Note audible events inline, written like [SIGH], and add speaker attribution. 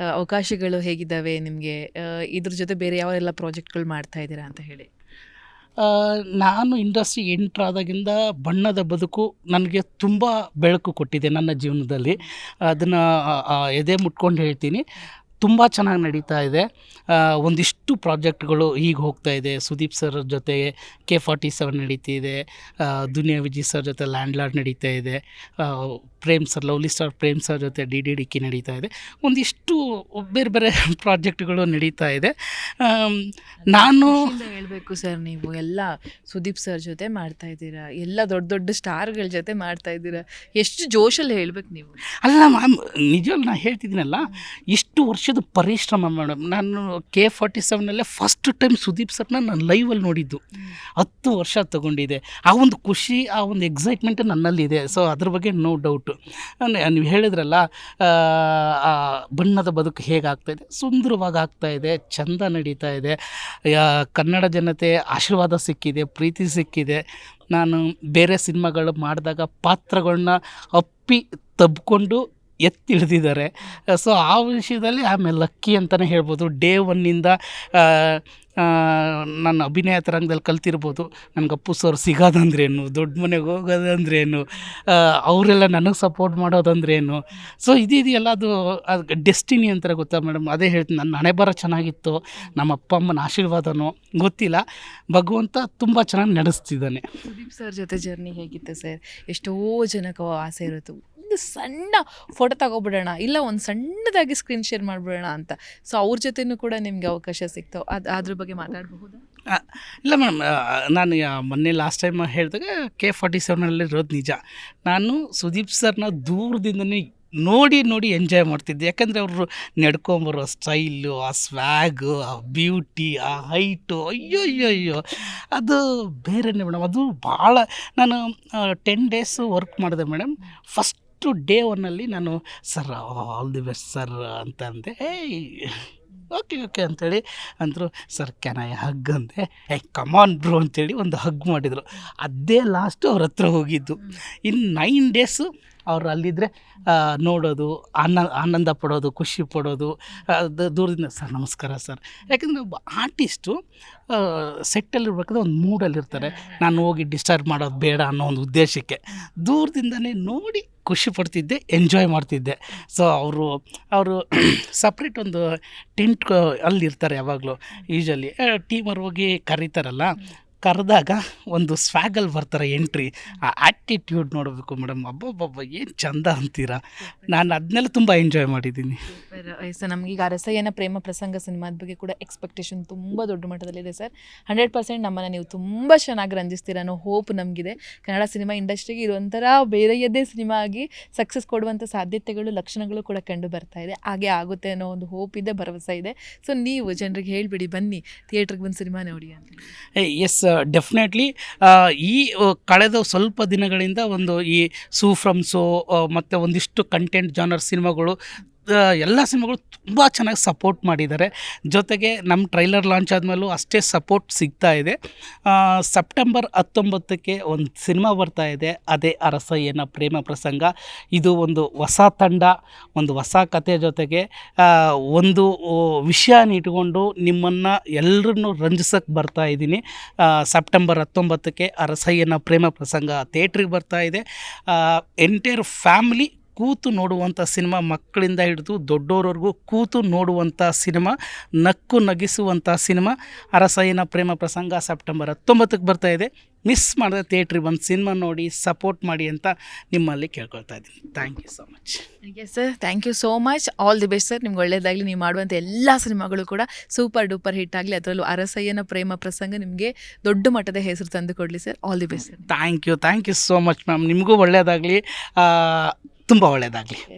Speaker 1: ಅವಕಾಶಗಳು ಹೇಗಿದ್ದಾವೆ ನಿಮಗೆ? ಇದ್ರ ಜೊತೆ ಬೇರೆ ಯಾವೆಲ್ಲ ಪ್ರಾಜೆಕ್ಟ್ಗಳು ಮಾಡ್ತಾ ಇದ್ದೀರಾ ಅಂತ ಹೇಳಿ.
Speaker 2: ನಾನು ಎಂಟ್ರ್ ಎಂಟ್ರಾದಾಗಿಂದ ಬಣ್ಣದ ಬದುಕು ನನಗೆ ತುಂಬ ಬೆಳಕು ಕೊಟ್ಟಿದೆ ನನ್ನ ಜೀವನದಲ್ಲಿ. ಅದನ್ನು ಎದೆ ಮುಟ್ಕೊಂಡು ಹೇಳ್ತೀನಿ. ತುಂಬ ಚೆನ್ನಾಗಿ ನಡೀತಾ ಇದೆ. ಒಂದಿಷ್ಟು ಪ್ರಾಜೆಕ್ಟ್ಗಳು ಈಗ ಹೋಗ್ತಾ ಇದೆ. ಸುದೀಪ್ ಸರ್ ಜೊತೆ ಕೆ ಫಾರ್ಟಿ ಸೆವೆನ್ ನಡೀತಿದೆ ದುನಿಯಾ ವಿಜಯ್ ಸರ್ ಜೊತೆ ಲ್ಯಾಂಡ್ ಲಾರ್ಡ್ ನಡೀತಾ ಇದೆ. Prem sir lovely star Prem sir ಜೊತೆ ಡಿ ಡಿ ಡಿಕ್ಕಿ ನಡೀತಾ ಇದೆ. ಒಂದಿಷ್ಟು ಬೇರೆ ಬೇರೆ [LAUGHS] ಪ್ರಾಜೆಕ್ಟ್ಗಳು ನಡೀತಾ ಇದೆ. ನಾನು
Speaker 1: ಹೇಳಬೇಕು ಸರ್ ನೀವು. ಎಲ್ಲ ಸುದೀಪ್ ಸರ್ ಜೊತೆ ಮಾಡ್ತಾ ಇದ್ದೀರಾ? ಎಲ್ಲ ದೊಡ್ಡ ದೊಡ್ಡ ಸ್ಟಾರ್ಗಳ ಜೊತೆ ಮಾಡ್ತಾ ಇದ್ದೀರಾ? ಎಷ್ಟು ಜೋಶಲ್ಲಿ ಹೇಳ್ಬೇಕು ನೀವು.
Speaker 2: ಅಲ್ಲ ಮ್ಯಾಮ್ ನಿಜವಲ್ಲ ನಾನು ಹೇಳ್ತಿದ್ದೀನಲ್ಲ ಇಷ್ಟು ವರ್ಷದ ಪರಿಶ್ರಮ ಮೇಡಮ್. ನಾನು ಕೆ ಫಾರ್ಟಿ ಸೆವೆನಲ್ಲೇ ಫಸ್ಟ್ ಟೈಮ್ ಸುದೀಪ್ ಸರ್ನ ನಾನು ಲೈವಲ್ಲಿ ನೋಡಿದ್ದು. ಹತ್ತು ವರ್ಷ ತಗೊಂಡಿದೆ. ಆ ಒಂದು ಖುಷಿ, ಆ ಒಂದು ಎಕ್ಸೈಟ್ಮೆಂಟ್ ನನ್ನಲ್ಲಿದೆ. ಸೊ ಅದ್ರ ಬಗ್ಗೆ ನೋ ಡೌಟು ನೀವು ಹೇಳಿದ್ರಲ್ಲ ಬಣ್ಣದ ಬದುಕು ಹೇಗಾಗ್ತಾಯಿದೆ ಸುಂದರವಾಗಿ ಆಗ್ತಾ ಇದೆ, ಚಂದ ನಡೀತಾ ಇದೆ. ಕನ್ನಡ ಜನತೆ ಆಶೀರ್ವಾದ ಸಿಕ್ಕಿದೆ, ಪ್ರೀತಿ ಸಿಕ್ಕಿದೆ. ನಾನು ಬೇರೆ ಸಿನಿಮಾಗಳು ಮಾಡಿದಾಗ ಪಾತ್ರಗಳನ್ನ ಅಪ್ಪಿ ತಬ್ಕೊಂಡು ಎತ್ತಿ ಹಿಡ್ದಿದ್ದಾರೆ ಸೊ ಆ ವಿಷಯದಲ್ಲಿ ಆಮೇಲೆ ಲಕ್ಕಿ ಅಂತಲೇ ಹೇಳ್ಬೋದು. ಡೇ ಒನ್ನಿಂದ ನನ್ನ ಅಭಿನಯ ತರಂಗದಲ್ಲಿ ಕಲ್ತಿರ್ಬೋದು. ನನಗೆ ಅಪ್ಪು ಸರ್ ಸಿಗೋದಂದ್ರೇನು? ದೊಡ್ಡ ಮನೆಗೆ ಹೋಗೋದಂದ್ರೇನು? ಅವರೆಲ್ಲ ನನಗೆ ಸಪೋರ್ಟ್ ಮಾಡೋದಂದ್ರೇನು? ಸೊ ಇದೆಯಲ್ಲ ಅದು ಅದು ಡೆಸ್ಟಿನಿ ಅಂತ ಗೊತ್ತಾ ಮೇಡಮ್? ಅದೇ ಹೇಳ್ತೀನಿ, ನನ್ನ ಹಣೆ ಬರ ಚೆನ್ನಾಗಿತ್ತು. ನಮ್ಮ ಅಪ್ಪ ಅಮ್ಮನ ಆಶೀರ್ವಾದನೋ? ಗೊತ್ತಿಲ್ಲ. ಭಗವಂತ ತುಂಬ ಚೆನ್ನಾಗಿ ನಡೆಸ್ತಿದ್ದಾನೆ.
Speaker 1: ಸುದೀಪ್ ಸರ್ ಜೊತೆ ಜರ್ನಿ ಹೇಗಿತ್ತು ಸರ್? ಎಷ್ಟೋ ಜನಕ್ಕೆ ಆಸೆ ಇರುತ್ತೆ ಒಂದು ಸಣ್ಣ ಫೋಟೋ ತಗೊಬಿಡೋಣ, ಇಲ್ಲ ಒಂದು ಸಣ್ಣದಾಗಿ ಸ್ಕ್ರೀನ್ ಶೇರ್ ಮಾಡಿಬಿಡೋಣ ಅಂತ. ಸೊ ಅವ್ರ ಜೊತೆನೂ ಕೂಡ ನಿಮಗೆ ಅವಕಾಶ ಸಿಗ್ತಾವೆ ಅದು, ಅದ್ರ ಬಗ್ಗೆ ಮಾತಾಡಬಹುದು?
Speaker 2: ಇಲ್ಲ ಮೇಡಮ್ ನಾನು ಮೊನ್ನೆ ಲಾಸ್ಟ್ ಟೈಮ್ ಹೇಳಿದಾಗ ಕೆ ಫಾರ್ಟಿ ಸೆವೆನಲ್ಲಿ ಇರೋದು ನಿಜ. ನಾನು ಸುದೀಪ್ ಸರ್ನ ದೂರದಿಂದನೇ ನೋಡಿ ನೋಡಿ ಎಂಜಾಯ್ ಮಾಡ್ತಿದ್ದೆ. ಯಾಕಂದರೆ ಅವರು ನಡ್ಕೊಂಬರೋ ಸ್ಟೈಲು ಆ ಸ್ವ್ಯಾಗು ಆ ಬ್ಯೂಟಿ ಆ ಹೈಟು ಅಯ್ಯೋ ಅಯ್ಯೋ ಅಯ್ಯೋ ಅದು ಬೇರೆನೇ ಮೇಡಮ್. ಅದು ಭಾಳ ನಾನು ಟೆನ್ ಡೇಸು ವರ್ಕ್ ಮಾಡಿದೆ ಮೇಡಮ್. ಫಸ್ಟು ಡೇ ಒನ್ನಲ್ಲಿ ನಾನು sir all the best sir ಅಂತ ಅಂದೆ. ಏಯ್ ಓಕೆ ಓಕೆ ಅಂಥೇಳಿ ಅಂದರು. ಸರ್ ಕ್ಯಾನ್ ಐ ಹಗ್ ಅಂದೆ. ಏ ಕಮಾನ್ ಬ್ರೋ ಅಂತೇಳಿ ಒಂದು ಹಗ್ ಮಾಡಿದರು. ಅದೇ ಲಾಸ್ಟು ಅವ್ರ ಹತ್ರ ಹೋಗಿದ್ದು. ಇನ್ನು ನೈನ್ ಡೇಸು ಅವ್ರು ಅಲ್ಲಿದ್ದರೆ ನೋಡೋದು ಆನ ಆನಂದ ಪಡೋದು ಖುಷಿ ಪಡೋದು ದೂರದಿಂದ ಸರ್ ನಮಸ್ಕಾರ ಸರ್ ಯಾಕಂದರೆ ಒಬ್ಬ ಆರ್ಟಿಸ್ಟು ಸೆಟ್ಟಲ್ಲಿರ್ಬೇಕಾದ್ರೆ ಒಂದು ಮೂಡಲ್ಲಿರ್ತಾರೆ ನಾನು ಹೋಗಿ ಡಿಸ್ಟರ್ಬ್ ಮಾಡೋದು ಬೇಡ ಅನ್ನೋ ಒಂದು ಉದ್ದೇಶಕ್ಕೆ. ದೂರದಿಂದನೇ ನೋಡಿ ಖುಷಿ ಪಡ್ತಿದ್ದೆ ಎಂಜಾಯ್ ಮಾಡ್ತಿದ್ದೆ. ಸೊ ಅವರು ಅವರು ಸಪ್ರೇಟ್ ಒಂದು ಟೆಂಟ್ ಅಲ್ಲಿರ್ತಾರೆ ಯಾವಾಗಲೂ ಯೂಶಲಿ ಟೀಮರ್ ಹೋಗಿ ಕರೀತಾರಲ್ಲ, ಕರೆದಾಗ ಒಂದು ಸ್ವ್ಯಾಗಲ್ಲಿ ಬರ್ತಾರೆ ಎಂಟ್ರಿ ಆ ಆ್ಯಟಿಟ್ಯೂಡ್ ನೋಡಬೇಕು ಮೇಡಮ್ ಅಬ್ಬಬ್ಬಬ್ಬ, ಏನು ಚಂದ ಅಂತೀರಾ? ನಾನು ಅದನ್ನೆಲ್ಲ ತುಂಬ ಎಂಜಾಯ್ ಮಾಡಿದ್ದೀನಿ.
Speaker 1: ಸರ್ ಈಗ ಅರಸಯ್ಯನ ಪ್ರೇಮ ಪ್ರಸಂಗ ಸಿನಿಮಾದ ಬಗ್ಗೆ ಕೂಡ ಎಕ್ಸ್ಪೆಕ್ಟೇಷನ್ ತುಂಬ ದೊಡ್ಡ ಮಟ್ಟದಲ್ಲಿದೆ ಸರ್. ಹಂಡ್ರೆಡ್ ಪರ್ಸೆಂಟ್ ನಮ್ಮನ್ನು ನೀವು ತುಂಬ ಚೆನ್ನಾಗಿ ರಂಜಿಸ್ತೀರ ಅನ್ನೋ ಹೋಪ್ ನಮಗಿದೆ. ಕನ್ನಡ ಸಿನಿಮಾ ಇಂಡಸ್ಟ್ರಿಗೆ ಇದೊಂಥರ ಬೇರೆಯದೇ ಸಿನಿಮಾ ಆಗಿ ಸಕ್ಸಸ್ ಕೊಡುವಂಥ ಸಾಧ್ಯತೆಗಳು, ಲಕ್ಷಣಗಳು ಕೂಡ ಕಂಡು ಬರ್ತಾ ಇದೆ. ಹಾಗೆ ಆಗುತ್ತೆ ಅನ್ನೋ ಒಂದು ಹೋಪ್ ಇದೆ, ಭರವಸೆ ಇದೆ. ಸೊ ನೀವು ಜನರಿಗೆ ಹೇಳಿಬಿಡಿ, ಬನ್ನಿ ಥಿಯೇಟ್ರಿಗೆ ಬಂದು ಸಿನಿಮಾ ನೋಡಿ ಅಂತ.
Speaker 2: ಎಸ್ ಡೆಫಿನೆಟ್ಲಿ ಈ ಕಳೆದ ಸ್ವಲ್ಪ ದಿನಗಳಿಂದ ಒಂದು ಈ ಸೂ ಫ್ರಮ್ ಸೋ ಮತ್ತು ಒಂದಿಷ್ಟು ಕಂಟೆಂಟ್ ಜಾನರ್ ಸಿನಿಮಾಗಳು ಎಲ್ಲ ಸಿನಿಮಾಗಳು ತುಂಬ ಚೆನ್ನಾಗಿ ಸಪೋರ್ಟ್ ಮಾಡಿದ್ದಾರೆ. ಜೊತೆಗೆ ನಮ್ಮ ಟ್ರೈಲರ್ ಲಾಂಚ್ ಆದಮೇಲೂ ಅಷ್ಟೇ ಸಪೋರ್ಟ್ ಸಿಗ್ತಾ ಇದೆ. ಸೆಪ್ಟೆಂಬರ್ ಹತ್ತೊಂಬತ್ತಕ್ಕೆ ಒಂದು ಸಿನಿಮಾ ಬರ್ತಾ ಇದೆ. ಅದೇ ಅರಸಯ್ಯನ ಪ್ರೇಮ ಪ್ರಸಂಗ. ಇದು ಒಂದು ಹೊಸ ತಂಡ, ಒಂದು ಹೊಸ ಕತೆ ಜೊತೆಗೆ ಒಂದು ವಿಷಯನ ಇಟ್ಕೊಂಡು ನಿಮ್ಮನ್ನು ಎಲ್ಲರನ್ನು ರಂಜಿಸೋಕ್ಕೆ ಬರ್ತಾ ಇದ್ದೀನಿ. ಸೆಪ್ಟೆಂಬರ್ ಹತ್ತೊಂಬತ್ತಕ್ಕೆ ಅರಸಯ್ಯನ ಪ್ರೇಮ ಪ್ರಸಂಗ ಥಿಯೇಟ್ರಿಗೆ ಬರ್ತಾ ಇದೆ. ಎಂಟೈರ್ ಫ್ಯಾಮಿಲಿ ಕೂತು ನೋಡುವಂಥ ಸಿನಿಮಾ ಮಕ್ಕಳಿಂದ ಹಿಡಿದು ದೊಡ್ಡೋರವರೆಗೂ ಕೂತು ನೋಡುವಂಥ ಸಿನಿಮಾ ನಕ್ಕು ನಗಿಸುವಂಥ ಸಿನಿಮಾ ಅರಸಯ್ಯನ ಪ್ರೇಮ ಪ್ರಸಂಗ ಸೆಪ್ಟೆಂಬರ್ ಹತ್ತೊಂಬತ್ತಕ್ಕೆ ಬರ್ತಾ ಇದೆ. ಮಿಸ್ ಮಾಡಿದೆ ಥಿಯೇಟ್ರಿಗೆ ಬಂದು ಸಿನಿಮಾ ನೋಡಿ ಸಪೋರ್ಟ್ ಮಾಡಿ ಅಂತ ನಿಮ್ಮಲ್ಲಿ ಕೇಳ್ಕೊಳ್ತಾ ಇದ್ದೀನಿ. Thank you so much
Speaker 1: yes sir thank you so much all the best sir ನಿಮ್ಗೆ ಒಳ್ಳೇದಾಗಲಿ ನೀವು ಮಾಡುವಂಥ ಎಲ್ಲ ಸಿನಿಮಾಗಳು ಕೂಡ ಸೂಪರ್ ಡೂಪರ್ ಹಿಟ್ ಆಗಲಿ ಅದರಲ್ಲೂ ಅರಸಯ್ಯನ ಪ್ರೇಮ ಪ್ರಸಂಗ ನಿಮಗೆ ದೊಡ್ಡ ಮಟ್ಟದ ಹೆಸರು ತಂದು ಕೊಡಲಿ sir all the best sir
Speaker 2: thank you thank you so much ma'am ನಿಮಗೂ ಒಳ್ಳೆಯದಾಗಲಿ ತುಂಬ ಒಳ್ಳೆಯದಾಗಲಿ